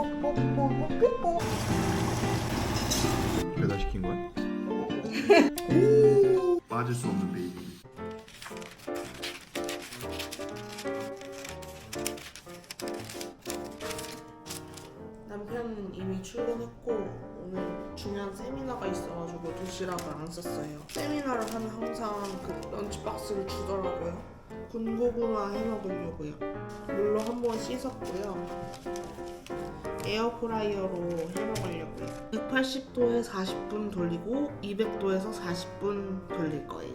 뽀뽀뽀뽀뽀뽀 배달 시킨 거야? 빠질 수 없는 베이비 남편은 이미 출근했고 오늘 중요한 세미나가 있어가지고 도시락을 안 썼어요. 세미나를 하면 항상 그 런치 박스를 주더라고요. 군고구마 해 먹으려고요. 물로 한번 씻었고요. 에어프라이어로 해 먹으려고요. 180도에 40분 돌리고 200도에서 40분 돌릴 거예요.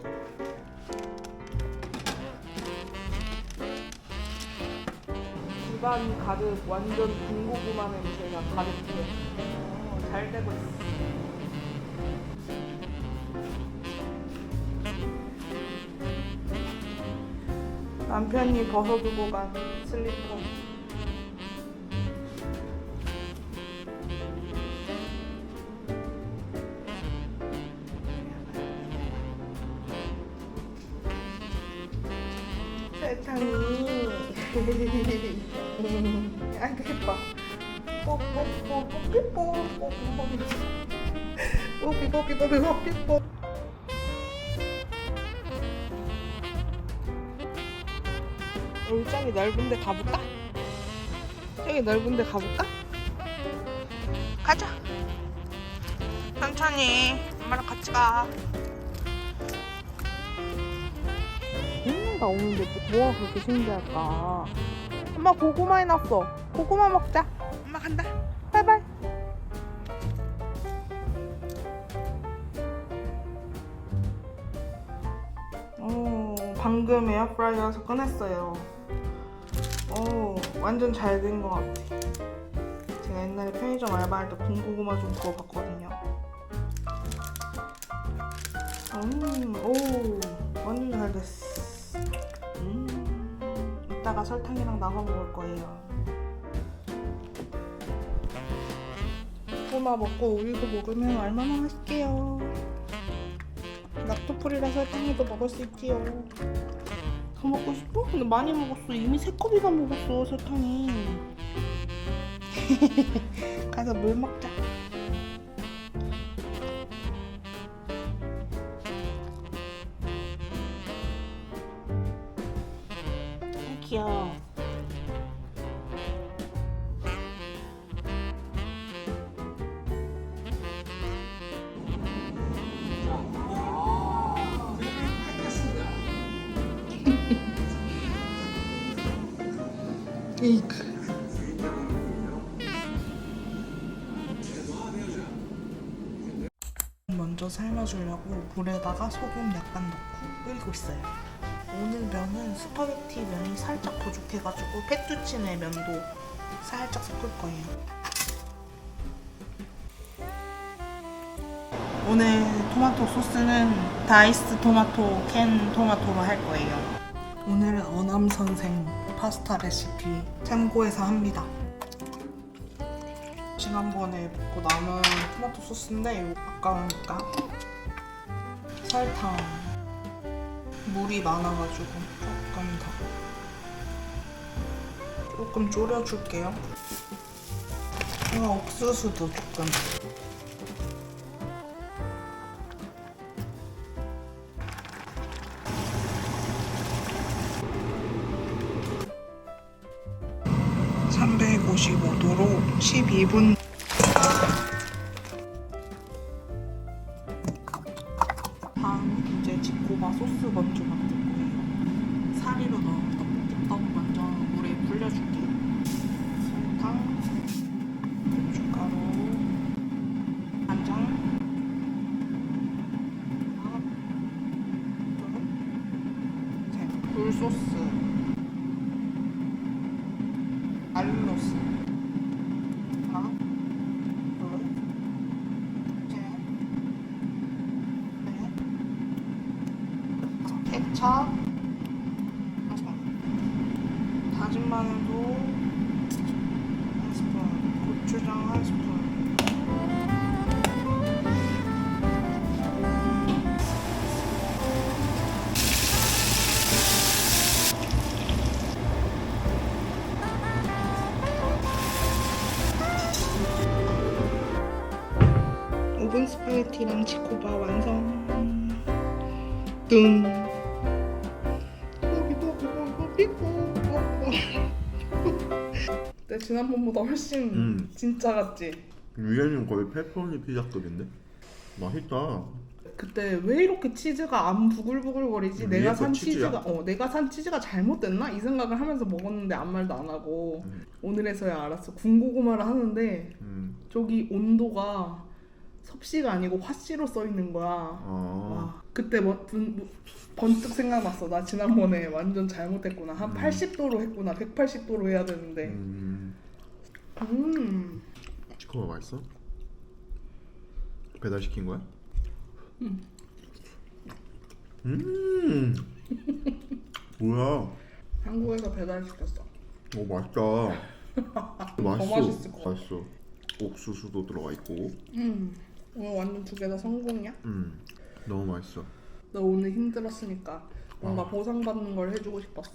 집안이 가득 완전 군고구마 냄새가 가득해요. 어, 잘 되고 있어. 남편이 벗어두고 간 슬리퍼. 아이고 예뻐 뽀뽀뽀 뽀삐뽀 뽀뽀뽀 뽀삐뽀삐 뽀삐뽀삐뽀 울장이 넓은데 가볼까? 저기 넓은데 가볼까? 가자 천천히 엄마랑 같이 가 나 오는데 뭐가 그렇게 신기할까? 엄마 고구마 해놨어. 고구마 먹자. 엄마 간다. 바이바이. 어, 방금 에어프라이어에서 꺼냈어요. 어, 완전 잘 된 것 같아. 제가 옛날에 편의점 알바할 때 군고구마 좀 구워봤거든요. 음, 오, 완전 잘 됐어. 음, 이따가 설탕이랑 나눠 먹을 거예요. 고구마 먹고 우유도 먹으면 얼마나 맛있게요. 락토프리라 설탕에도 먹을 수 있지요. 더 먹고 싶어? 근데 많이 먹었어. 이미 세 컵이나 먹었어 설탕이. 가서 물 먹자. 귀여워. 에이크. 먼저 삶아주려고 물에다가 소금 약간 넣고 끓이고 있어요. 오늘 면은 스파게티 면이 살짝 부족해가지고 페투치네 면도 살짝 섞을 거예요. 오늘 토마토 소스는 다이스 토마토, 캔 토마토로 할 거예요. 오늘은 어남 선생 파스타 레시피 참고해서 합니다. 지난번에 먹고 남은 토마토 소스인데 아까우니까 설탕 물이 많아가지고 조금 더 조금 졸여줄게요. 이거 옥수수도 조금 (355도로) (12분) 자차 다진 마늘도 한 스푼, 고추장 한 스푼. 오븐 스파게티랑 치코바 완성. 뚱. 내 지난번보다 훨씬 음. 진짜 같지? 위에는 거의 페퍼로니 피자급인데 맛있다 그때 왜 이렇게 치즈가 안 부글부글거리지? 음, 내가 산 거 치즈야? 치즈가 어 내가 산 치즈가 잘못됐나? 이 생각을 하면서 먹었는데 아무 말도 안 하고 음. 오늘에서야 알았어. 군고구마를 하는데 음. 저기 온도가 섭씨가 아니고 화씨로 써 있는 거야. 아와 그때 뭐, 분, 뭐, 번뜩 생각났어. 나 지난번에 완전 잘못했구나. 한 음. 80도로 했구나. 180도로 해야 되는데. 음. 음. 치코가 맛있어? 배달 시킨 거야? 음. 음. 뭐야? 한국에서 배달 시켰어. 오 맛있다. 맛있어. 맛있을 것 같아. 맛있어. 옥수수도 들어가 있고. 음. 오늘 완전 두 개 다 성공이야? 음. 너무 맛있어. 너 오늘 힘들었으니까 뭔가 아. 보상받는 걸 해주고 싶었어.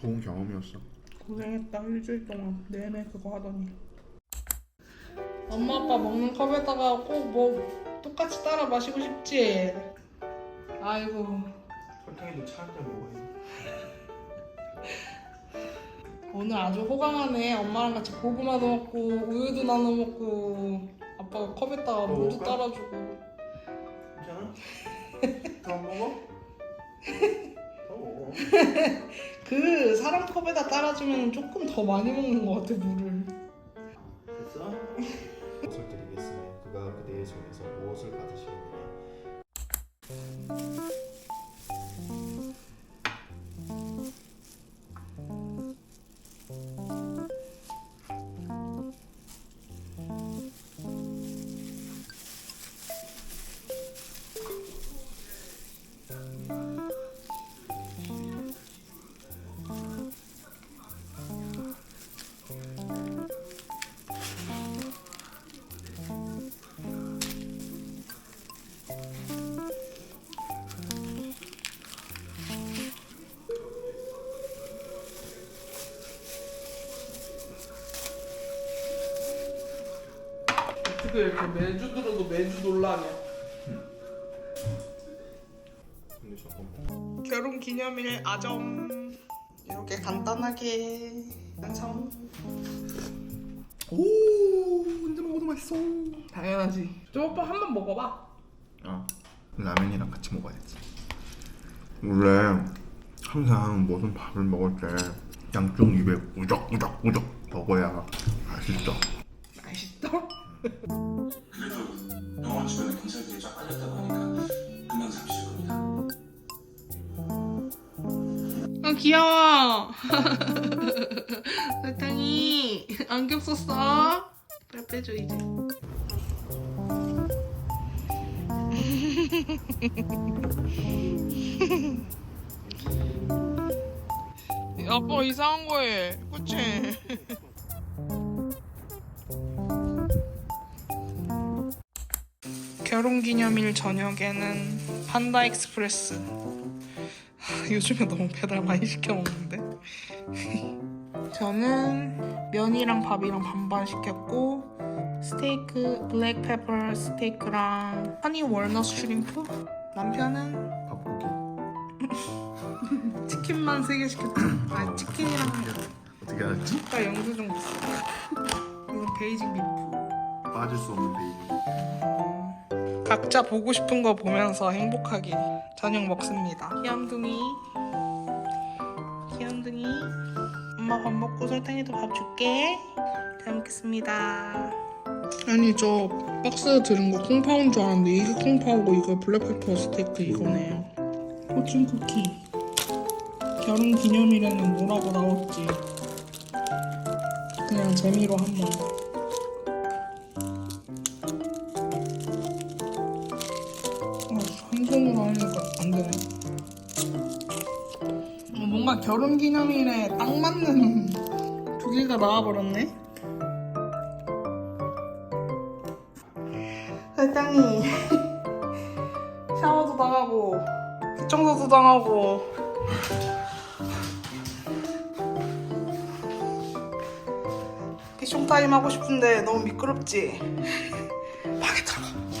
좋은 경험이었어. 고생했다 일주일 동안 내내 그거 하더니. 엄마 아빠 먹는 컵에다가 꼭 뭐 똑같이 따라 마시고 싶지. 아이고 설탕이도 차 한 잔 먹어야지. 오늘 아주 호강하네. 엄마랑 같이 고구마도 먹고 우유도 나눠 먹고 아빠가 컵에다가 더 물도 먹을까? 따라주고. 괜찮아? 더 먹어? 더 먹어. 그 사람 컵에다 따라주면 조금 더 많이 먹는 것 같아 물을. 됐어? 무엇을 드리겠으면 그가 그대의 손에서 무엇을 받으시겠느냐 어떻게 이렇게 매주 들어도 매주 놀라냐? 근데 잠깐만 결혼 기념일 아점 이렇게 간단하게 완성. 오, 언제 먹어도 맛있어. 당연하지. 좀 오빠 한 번 먹어봐. 어. 라면이랑 같이 먹어야지. 원래 항상 무슨 밥을 먹을 때 양쪽 입에 우적우적 우적 먹어야 맛있어. 그래도 영화 주변에 경찰들이 쫙 깔렸다고 하니까 금방 잡히실 겁니다. 아 귀여워. 설탕이 안경 썼어? 빨리 빼줘 이제. 아빠 이상한 거해, 그치? 결혼기념일 저녁에는 판다 익스프레스. 하, 요즘에 너무 배달 많이 시켜 먹는데. 저는 면이랑 밥이랑 반반 시켰고 스테이크 블랙 페퍼 스테이크랑 허니 월넛 슈림프. 남편은 밥고기. 치킨만 세 개 시켰죠. 아 치킨이랑 어떻게 알았지? 딱 영수증 봤어. 이건 베이징 비프. 빠질 수 없는 베이비. 각자 보고 싶은 거 보면서 행복하게 저녁 먹습니다. 귀염둥이, 귀염둥이. 엄마 밥 먹고 설탕이도 밥 줄게. 잘 먹겠습니다. 아니 저 박스 들은 거 콩파우인 줄 알았는데 이게 콩파우고 이거 블랙페퍼 스테이크 이거네요. 포춘 쿠키. 결혼 기념일에는 뭐라고 나올지 그냥 재미로 한번. 결혼 기념일에 딱 맞는 두 개가 나와버렸네. 설탕이 샤워도 당하고 뒷청소도 당하고 패션 타임 하고 싶은데 너무 미끄럽지? 방에 들어가.